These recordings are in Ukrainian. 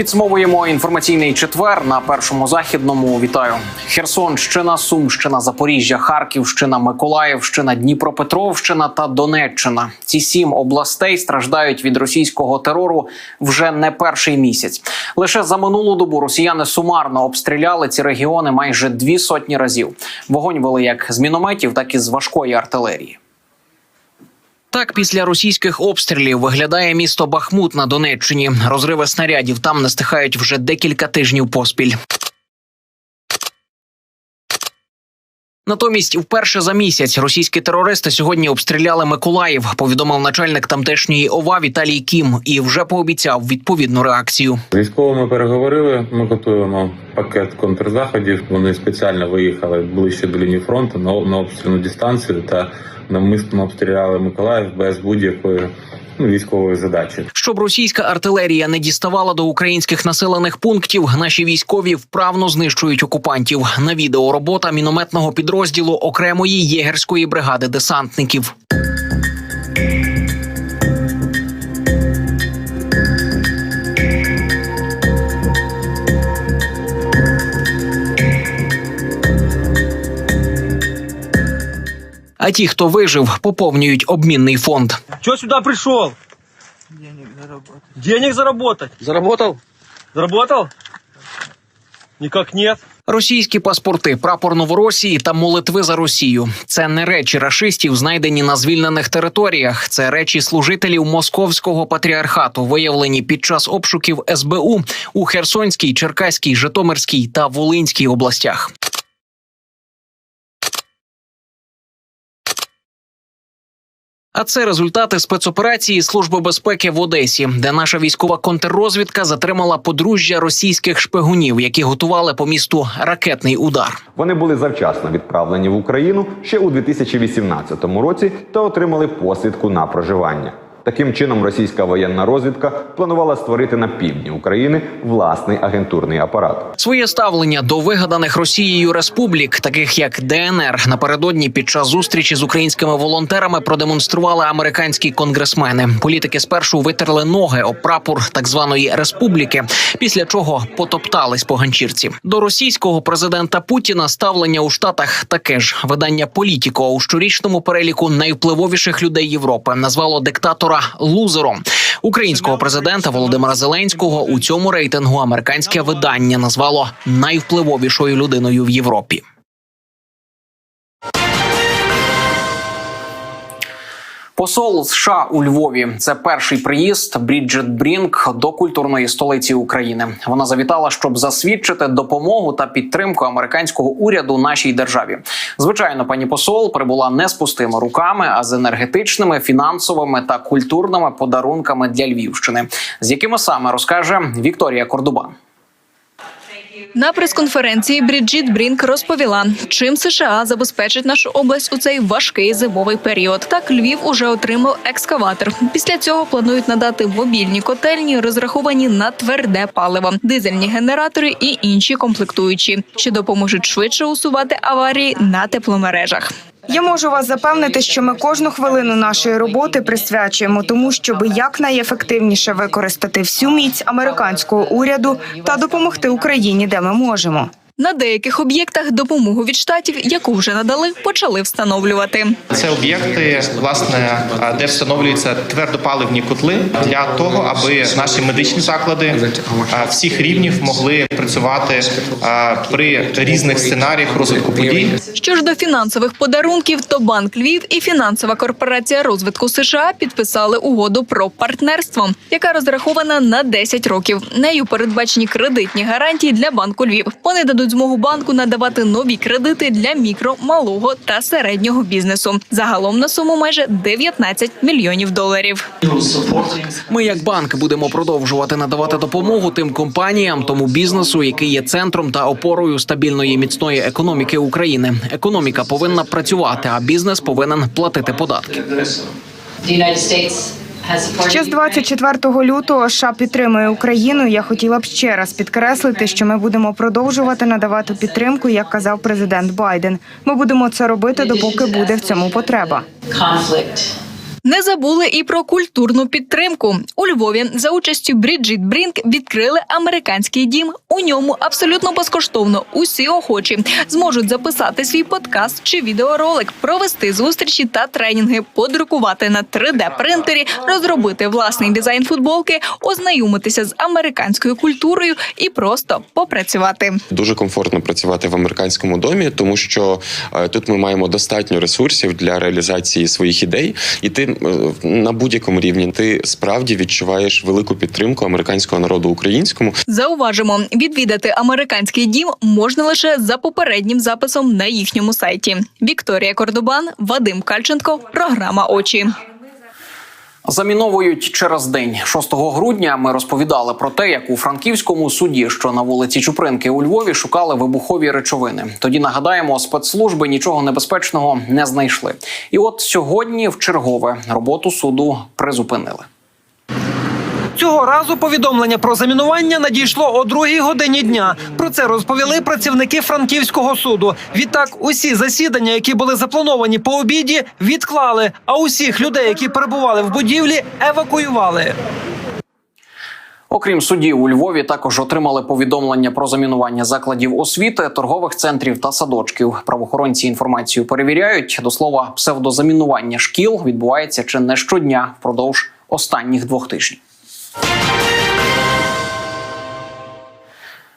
Підсумовуємо інформаційний четвер на першому західному. Вітаю Херсонщина, Сумщина, Запоріжжя, Харківщина, Миколаївщина, Дніпропетровщина та Донеччина. Ці сім областей страждають від російського терору вже не перший місяць. Лише за минулу добу росіяни сумарно обстріляли ці регіони майже дві сотні разів. Вогонь вели як з мінометів, так і з важкої артилерії. Так, після російських обстрілів виглядає місто Бахмут на Донеччині. Розриви снарядів там не стихають вже декілька тижнів поспіль. Натомість, вперше за місяць російські терористи сьогодні обстріляли Миколаїв. Повідомив начальник тамтешньої ОВА Віталій Кім і вже пообіцяв відповідну реакцію. Військовими переговорили. Ми готуємо пакет контрзаходів. Вони спеціально виїхали ближче до лінії фронту на, на обстрільну дистанцію та навмисно обстріляли Миколаїв без будь-якої ну, військової задачі. Щоб російська артилерія не діставала до українських населених пунктів, наші військові вправно знищують окупантів. На відео робота мінометного підрозділу окремої єгерської бригади десантників. А ті, хто вижив, поповнюють обмінний фонд. Че сюда пришел? Денег заработать. Денег заработать? Заработал? Заработал? Никак нет. Російські паспорти, прапор Новоросії та молитви за Росію це не речі рашистів, знайдені на звільнених територіях. Це речі служителів московського патріархату, виявлені під час обшуків СБУ у Херсонській, Черкаській, Житомирській та Волинській областях. А це результати спецоперації Служби безпеки в Одесі, де наша військова контррозвідка затримала подружжя російських шпигунів, які готували по місту ракетний удар. Вони були завчасно відправлені в Україну ще у 2018 році та отримали посвідку на проживання. Таким чином, російська воєнна розвідка планувала створити на півдні України власний агентурний апарат. Своє ставлення до вигаданих Росією республік, таких як ДНР, напередодні під час зустрічі з українськими волонтерами продемонстрували американські конгресмени. Політики спершу витерли ноги об прапор так званої республіки, після чого потоптались по ганчірці. До російського президента Путіна ставлення у штатах таке ж видання Політіко у щорічному переліку найвпливовіших людей Європи назвало диктатора лузером. Українського президента Володимира Зеленського у цьому рейтингу американське видання назвало найвпливовішою людиною в Європі. Посол США у Львові це перший приїзд Бріджет Брінк до культурної столиці України. Вона завітала, щоб засвідчити допомогу та підтримку американського уряду нашій державі. Звичайно, пані посол прибула не з пустими руками, а з енергетичними, фінансовими та культурними подарунками для Львівщини, з якими саме розкаже Вікторія Кордубан. На прес-конференції Бріджіт Брінк розповіла, чим США забезпечить нашу область у цей важкий зимовий період. Так Львів уже отримав екскаватор. Після цього планують надати мобільні котельні, розраховані на тверде паливо, дизельні генератори і інші комплектуючі, що допоможуть швидше усувати аварії на тепломережах. Я можу вас запевнити, що ми кожну хвилину нашої роботи присвячуємо тому, щоб якнайефективніше використати всю міць американського уряду та допомогти Україні, де ми можемо. На деяких об'єктах допомогу від штатів, яку вже надали, почали встановлювати. Це об'єкти, власне, де встановлюються твердопаливні котли для того, аби наші медичні заклади всіх рівнів могли працювати при різних сценаріях розвитку подій. Що ж до фінансових подарунків, то банк Львів і фінансова корпорація розвитку США підписали угоду про партнерство, яка розрахована на 10 років. Нею передбачені кредитні гарантії для банку Львів. Вони дадуть змогу банку надавати нові кредити для мікро, малого та середнього бізнесу. Загалом на суму майже 19 мільйонів доларів. Ми, як банк, будемо продовжувати надавати допомогу тим компаніям, тому бізнесу, який є центром та опорою стабільної міцної економіки України. Економіка повинна працювати, а бізнес повинен платити податки. Ще з 24 лютого США підтримує Україну. Я хотіла б ще раз підкреслити, що ми будемо продовжувати надавати підтримку, як казав президент Байден. Ми будемо це робити, допоки буде в цьому потреба. Не забули і про культурну підтримку. У Львові за участю Бріджіт Брінк відкрили американський дім. У ньому абсолютно безкоштовно усі охочі зможуть записати свій подкаст чи відеоролик, провести зустрічі та тренінги, подрукувати на 3D принтері, розробити власний дизайн футболки, ознайомитися з американською культурою і просто попрацювати. Дуже комфортно працювати в американському домі, тому що е, тут ми маємо достатньо ресурсів для реалізації своїх ідей, і ти е, на будь-якому рівні ти справді відчуваєш велику підтримку американського народу українському. Зауважимо, відвідати американський дім можна лише за попереднім записом на їхньому сайті. Вікторія Кордобан, Вадим Кальченко, програма Очі. Заміновують через день 6 грудня. Ми розповідали про те, як у франківському суді, що на вулиці Чупринки у Львові, шукали вибухові речовини. Тоді нагадаємо, спецслужби нічого небезпечного не знайшли. І от сьогодні в чергове роботу суду призупинили. Цього разу повідомлення про замінування надійшло о другій годині дня. Про це розповіли працівники Франківського суду. Відтак, усі засідання, які були заплановані по обіді, відклали. А усіх людей, які перебували в будівлі, евакуювали. Окрім судів, у Львові також отримали повідомлення про замінування закладів освіти, торгових центрів та садочків. Правоохоронці інформацію перевіряють. До слова, псевдозамінування шкіл відбувається чи не щодня впродовж останніх двох тижнів. Peace.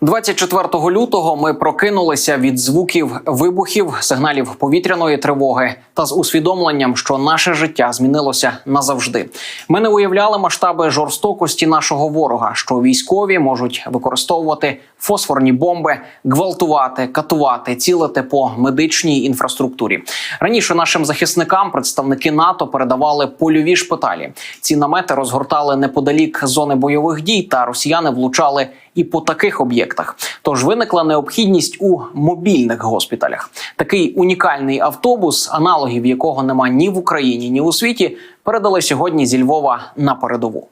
24 лютого ми прокинулися від звуків вибухів, сигналів повітряної тривоги та з усвідомленням, що наше життя змінилося назавжди. Ми не уявляли масштаби жорстокості нашого ворога, що військові можуть використовувати фосфорні бомби, гвалтувати, катувати, цілити по медичній інфраструктурі. Раніше нашим захисникам представники НАТО передавали польові шпиталі. Ці намети розгортали неподалік зони бойових дій, та росіяни влучали і по таких об'єктах. Тож виникла необхідність у мобільних госпіталях. Такий унікальний автобус, аналогів якого нема ні в Україні, ні у світі, передали сьогодні зі Львова на передову.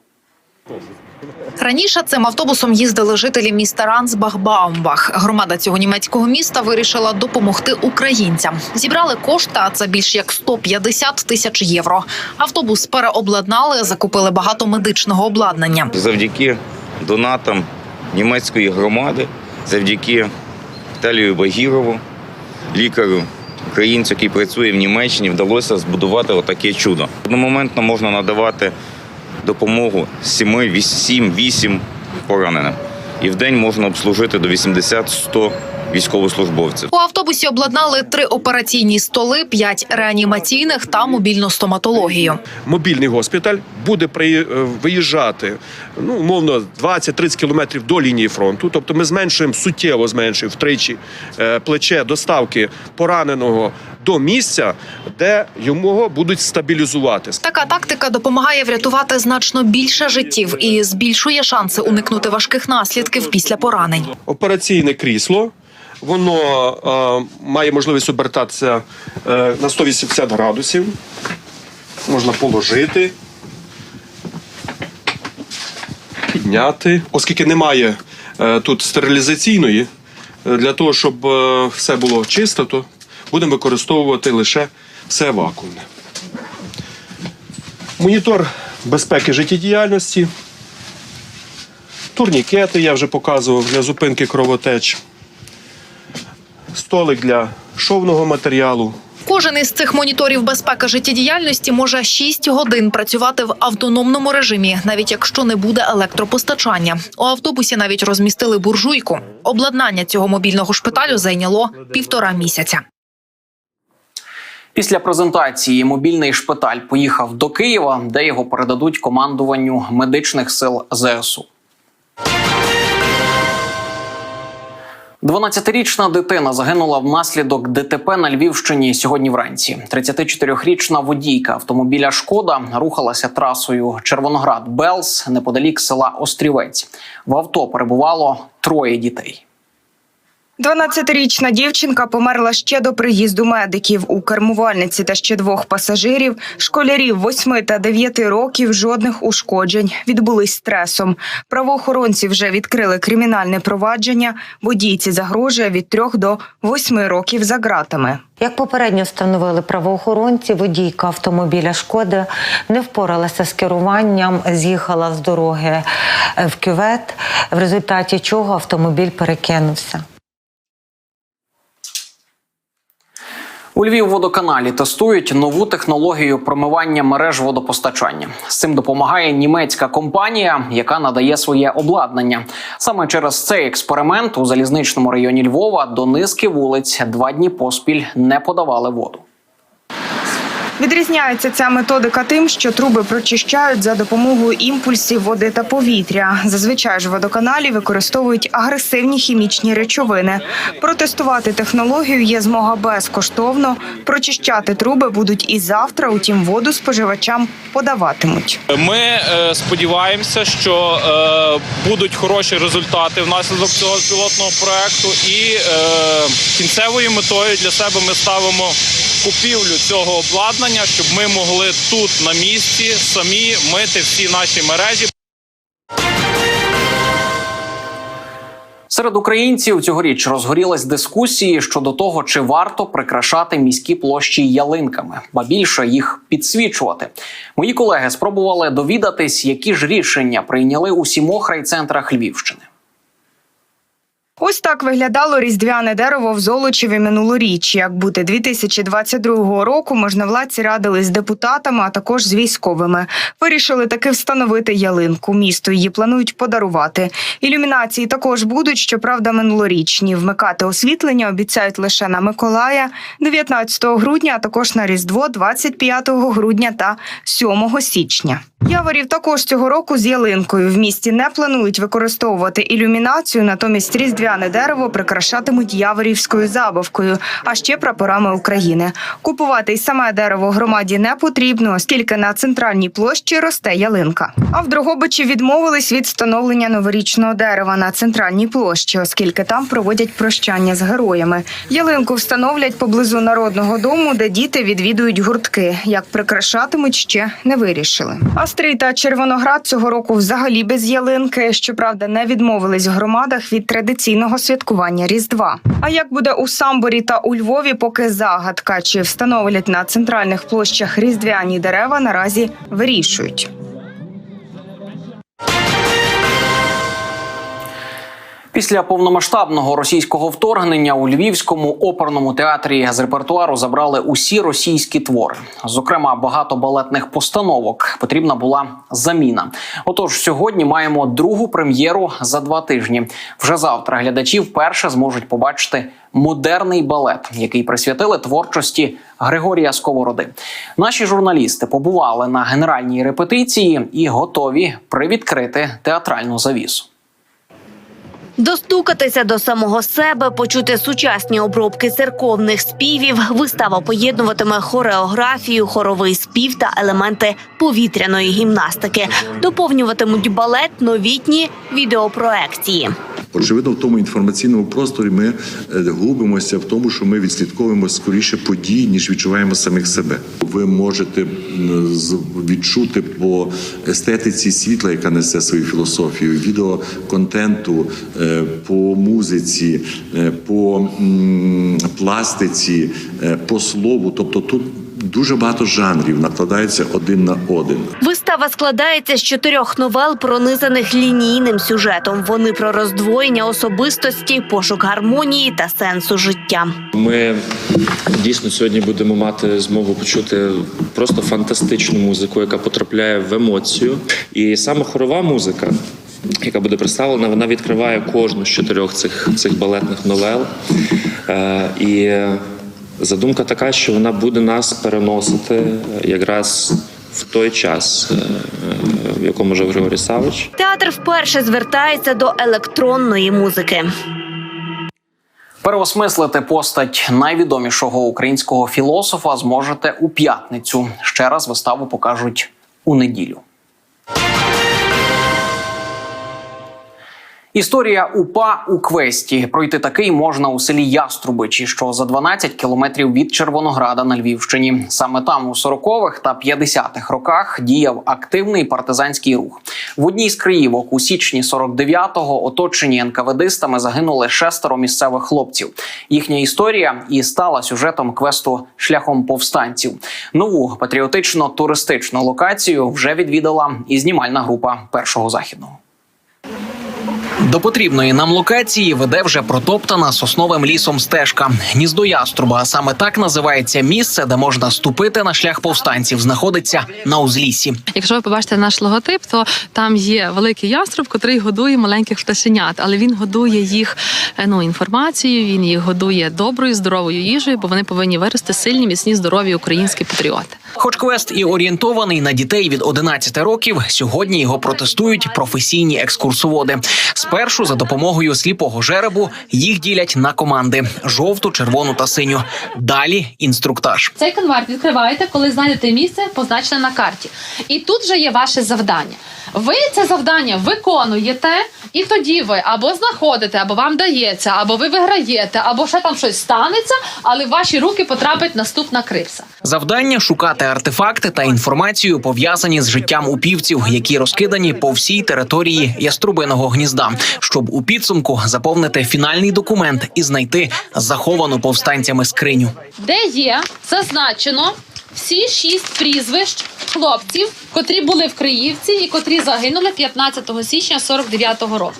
Раніше цим автобусом їздили жителі міста Рансбах-Баумбах. Громада цього німецького міста вирішила допомогти українцям. Зібрали кошти, а це більш як 150 тисяч євро. Автобус переобладнали, закупили багато медичного обладнання. завдяки донатам німецької громади, завдяки Віталію Багірову, лікарю українцю, який працює в Німеччині, вдалося збудувати отаке чудо. Одномоментно можна надавати допомогу 7, 7, 8 пораненим. І в день можна обслужити до 80-100 військовослужбовців. У автобусі обладнали три операційні столи, п'ять реанімаційних та мобільну стоматологію. мобільний госпіталь буде при, е, виїжджати ну умовно 20-30 кілометрів до лінії фронту. Тобто ми зменшуємо суттєво зменшуємо втричі е, плече доставки пораненого до місця, де його будуть стабілізувати. Така тактика допомагає врятувати значно більше життів і збільшує шанси уникнути важких наслідків після поранень. Операційне крісло. Воно е, має можливість обертатися е, на 180 градусів. Можна положити, підняти. Оскільки немає е, тут стерилізаційної, е, для того, щоб е, все було чисто, то будемо використовувати лише все вакуумне. Монітор безпеки життєдіяльності. Турнікети я вже показував для зупинки кровотеч. Столик для шовного матеріалу. Кожен із цих моніторів безпеки життєдіяльності може 6 годин працювати в автономному режимі, навіть якщо не буде електропостачання. У автобусі навіть розмістили буржуйку. Обладнання цього мобільного шпиталю зайняло півтора місяця. Після презентації мобільний шпиталь поїхав до Києва, де його передадуть командуванню медичних сил ЗСУ. 12-річна дитина загинула внаслідок ДТП на Львівщині сьогодні вранці. 34-річна водійка автомобіля Шкода рухалася трасою Червоноград Белс неподалік села Острівець. В авто перебувало троє дітей. 12-річна дівчинка померла ще до приїзду медиків. У кермувальниці та ще двох пасажирів, школярів 8 та 9 років, жодних ушкоджень відбулись стресом. Правоохоронці вже відкрили кримінальне провадження. Водійці загрожує від 3 до 8 років за ґратами. Як попередньо встановили правоохоронці, водійка автомобіля шкоди не впоралася з керуванням, з'їхала з дороги в кювет, в результаті чого автомобіль перекинувся. У Львівводоканалі тестують нову технологію промивання мереж водопостачання. З цим допомагає німецька компанія, яка надає своє обладнання. Саме через цей експеримент у залізничному районі Львова до низки вулиць два дні поспіль не подавали воду. Відрізняється ця методика тим, що труби прочищають за допомогою імпульсів води та повітря. Зазвичай ж водоканалі використовують агресивні хімічні речовини. Протестувати технологію є змога безкоштовно. Прочищати труби будуть і завтра. Утім, воду споживачам подаватимуть. Ми е, сподіваємося, що е, будуть хороші результати внаслідок цього пілотного проекту, і е, кінцевою метою для себе ми ставимо купівлю цього обладнання, щоб ми могли тут на місці самі мити всі наші мережі. Серед українців цьогоріч розгорілись дискусії щодо того, чи варто прикрашати міські площі ялинками, ба більше їх підсвічувати. Мої колеги спробували довідатись, які ж рішення прийняли у сімох райцентрах Львівщини. Ось так виглядало різдвяне дерево в Золочеві минулоріч. Як бути 2022 року, можновладці радились з депутатами, а також з військовими. Вирішили таки встановити ялинку. Місто її планують подарувати. Ілюмінації також будуть, щоправда, минулорічні. Вмикати освітлення обіцяють лише на Миколая 19 грудня, а також на Різдво 25 грудня та 7 січня. Яворів також цього року з ялинкою. В місті не планують використовувати ілюмінацію, натомість різдвяне дерево прикрашатимуть яворівською забавкою, а ще прапорами України. Купувати й саме дерево громаді не потрібно, оскільки на центральній площі росте ялинка. А в Дрогобичі відмовились від встановлення новорічного дерева на центральній площі, оскільки там проводять прощання з героями. Ялинку встановлять поблизу народного дому, де діти відвідують гуртки. Як прикрашатимуть, ще не вирішили. Астрій та Червоноград цього року взагалі без ялинки. Щоправда, не відмовились в громадах від традиційного святкування Різдва. А як буде у Самборі та у Львові, поки загадка чи встановлять на центральних площах різдвяні дерева, наразі вирішують. Після повномасштабного російського вторгнення у Львівському оперному театрі з репертуару забрали усі російські твори. Зокрема, багато балетних постановок. Потрібна була заміна. Отож, сьогодні маємо другу прем'єру за два тижні. Вже завтра глядачі вперше зможуть побачити модерний балет, який присвятили творчості Григорія Сковороди. Наші журналісти побували на генеральній репетиції і готові привідкрити театральну завісу. Достукатися до самого себе, почути сучасні обробки церковних співів. Вистава поєднуватиме хореографію, хоровий спів та елементи повітряної гімнастики. Доповнюватимуть балет новітні відеопроекції. Очевидно, в тому інформаційному просторі ми е, губимося в тому, що ми відслідковуємо скоріше події, ніж відчуваємо самих себе. Ви можете відчути по естетиці світла, яка несе свою філософію, відеоконтенту, е, по музиці, е, по пластиці, по слову. Тобто тут дуже багато жанрів накладаються один на один. Вистава складається з чотирьох новел, пронизаних лінійним сюжетом. Вони про роздвоєння особистості, пошук гармонії та сенсу життя. Ми дійсно сьогодні будемо мати змогу почути просто фантастичну музику, яка потрапляє в емоцію. І саме хорова музика, яка буде представлена, вона відкриває кожну з чотирьох цих, цих балетних новел. Е, і задумка така, що вона буде нас переносити якраз в той час, е, в якому жив Григорій Савич. Театр вперше звертається до електронної музики. Переосмислити постать найвідомішого українського філософа зможете у п'ятницю. Ще раз виставу покажуть у неділю. Історія упа у квесті. Пройти такий можна у селі Яструбичі, що за 12 кілометрів від Червонограда на Львівщині. Саме там у 40-х та 50-х роках діяв активний партизанський рух. В одній з криївок у січні 49-го оточені НКВДистами загинули шестеро місцевих хлопців. Їхня історія і стала сюжетом квесту шляхом повстанців. Нову патріотично-туристичну локацію вже відвідала і знімальна група першого західного. До потрібної нам локації веде вже протоптана сосновим лісом стежка. Гніздо яструба, а саме так називається місце, де можна ступити на шлях повстанців. Знаходиться на узліссі. Якщо ви побачите наш логотип, то там є великий яструб, котрий годує маленьких пташенят, але він годує їх е, ну інформацією. Він їх годує доброю, здоровою їжею, бо вони повинні вирости сильні, міцні, здорові українські патріоти. Хоч квест і орієнтований на дітей від 11 років, сьогодні його протестують професійні екскурсоводи. Спершу за допомогою сліпого жеребу їх ділять на команди: жовту, червону та синю. Далі інструктаж. Цей конверт відкриваєте, коли знайдете місце, позначене на карті. І тут вже є ваше завдання. Ви це завдання виконуєте, і тоді ви або знаходите, або вам дається, або ви виграєте, або ще там щось станеться, але в ваші руки потрапить наступна крипса. Завдання шукати артефакти та інформацію пов'язані з життям упівців, які розкидані по всій території яструбиного гнізда, щоб у підсумку заповнити фінальний документ і знайти заховану повстанцями скриню. де є зазначено всі шість прізвищ хлопців, котрі були в Криївці і котрі загинули 15 січня 49-го року.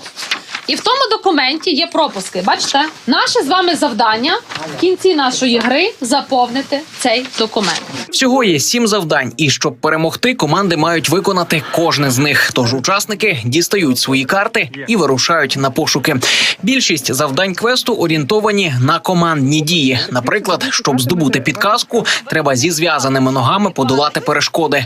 І в тому документі є пропуски. Бачите, наше з вами завдання в кінці нашої гри заповнити цей документ. Всього є сім завдань, і щоб перемогти, команди мають виконати кожне з них. Тож учасники дістають свої карти і вирушають на пошуки. Більшість завдань квесту орієнтовані на командні дії. Наприклад, щоб здобути підказку, треба зі зв'язаними ногами подолати перешкоди.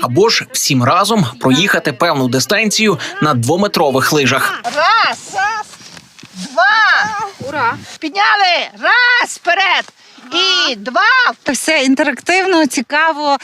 Або ж всім разом проїхати певну дистанцію на двометрових лижах. Раз, раз, два. Ура! Підняли! Раз вперед! І два. Все інтерактивно, цікаво,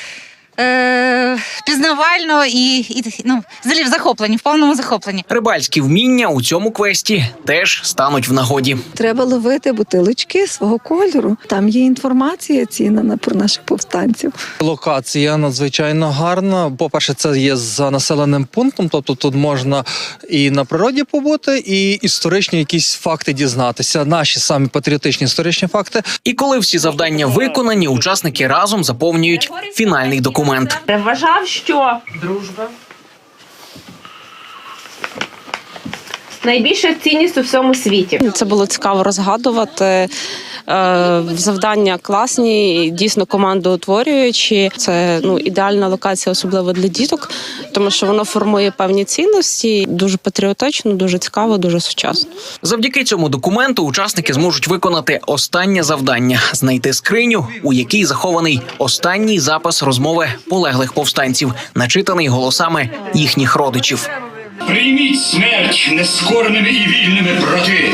е- пізнавально і, і ну, взагалі в захопленні, в повному захопленні. Рибальські вміння у цьому квесті теж стануть в нагоді. Треба ловити бутилочки свого кольору. Там є інформація цінна про наших повстанців. Локація надзвичайно гарна. По-перше, це є за населеним пунктом, тобто тут можна і на природі побути, і історичні якісь факти дізнатися. Наші самі патріотичні історичні факти. І коли всі завдання виконані, учасники разом заповнюють фінальний документ. Вважав, що дружба найбільша цінність у всьому світі. Це було цікаво розгадувати. Е, Завдання класні, дійсно командоутворюючі. Це ну ідеальна локація, особливо для діток, тому що воно формує певні цінності. Дуже патріотично, дуже цікаво, дуже сучасно. Завдяки цьому документу учасники зможуть виконати останнє завдання знайти скриню, у якій захований останній запис розмови полеглих повстанців, начитаний голосами їхніх родичів. Прийміть смерть нескореними і вільними брати!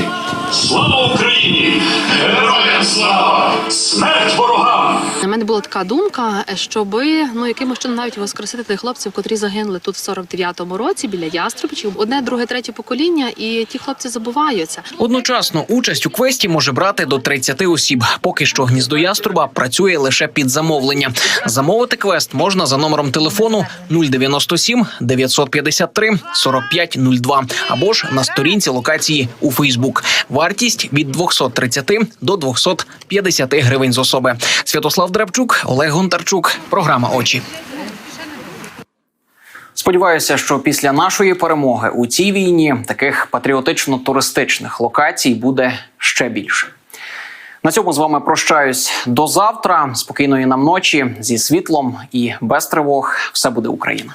Слава Україні! Героям слава! Смерть ворогам! У мене була така думка, щоби ну якимось чином навіть воскресити тих хлопців, котрі загинули тут в 49-му році біля Яструбичів. Одне, друге, третє покоління, і ті хлопці забуваються. Одночасно участь у квесті може брати до 30 осіб. Поки що гніздо яструба працює лише під замовлення. Замовити квест можна за номером телефону 097 953 4502 або ж на сторінці локації у Фейсбук. Вартість від 230 до 250 гривень з особи. Святослав Драбчук, Олег Гонтарчук. Програма очі. Сподіваюся, що після нашої перемоги у цій війні таких патріотично-туристичних локацій буде ще більше. На цьому з вами прощаюсь до завтра. Спокійної нам ночі зі світлом і без тривог. Все буде Україна.